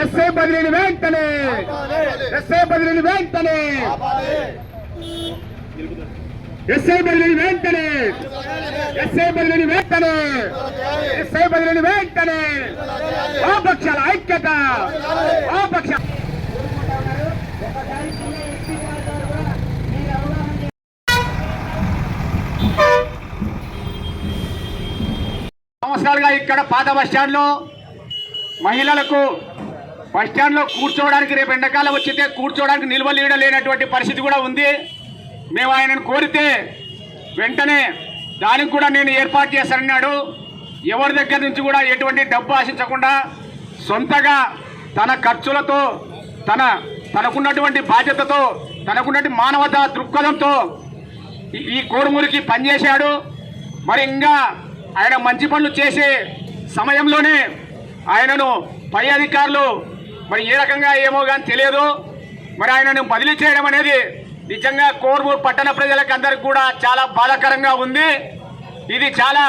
SI బదిలీని వెంటనే! SI బదిలీని వెంటనే! ఎస్ఐ బదిలీని వెంటనే! ఎస్ఐ బదిలీని వెంటనే! ఎస్ఐ బదిలీని వెంటనే! వామపక్షాల ఐక్యత! ఆపక్ష సంవత్సరాలుగా ఇక్కడ పాత బస్ స్టాండ్లో మహిళలకు బస్ స్టాండ్లో కూర్చోవడానికి రేపు ఎండాకాలం వచ్చితే కూర్చోవడానికి నిల్వ లేనటువంటి పరిస్థితి కూడా ఉంది. మేము ఆయనను కోరితే వెంటనే దానికి కూడా నేను ఏర్పాటు చేశానన్నాడు. ఎవరి దగ్గర నుంచి కూడా ఎటువంటి డబ్బు ఆశించకుండా సొంతగా తన ఖర్చులతో తన తనకున్నటువంటి బాధ్యతతో తనకున్నటువంటి మానవతా దృక్పథంతో ఈ- ఈ కోడుమూరికి పనిచేశాడు. మరి ఇంకా ఆయన మంచి పనులు చేసే సమయంలోనే ఆయనను పై అధికారులు మరి ఏ రకంగా ఏమో కానీ తెలియదు. మరి ఆయనను బదిలీ చేయడం అనేది నిజంగా కోర్మూరు పట్టణ ప్రజలకు అందరికి కూడా చాలా బాధాకరంగా ఉంది. ఇది చాలా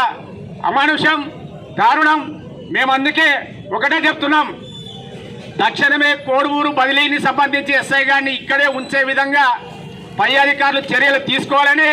అమానుషం దారుణం. మేము అందుకే ఒకటే చెప్తున్నాం. తక్షణమే కోడుమూరు బదిలీని సంబంధించి ఎస్ఐ గారిని ఇక్కడే ఉంచే విధంగా పై అధికారులు చర్యలు తీసుకోవాలని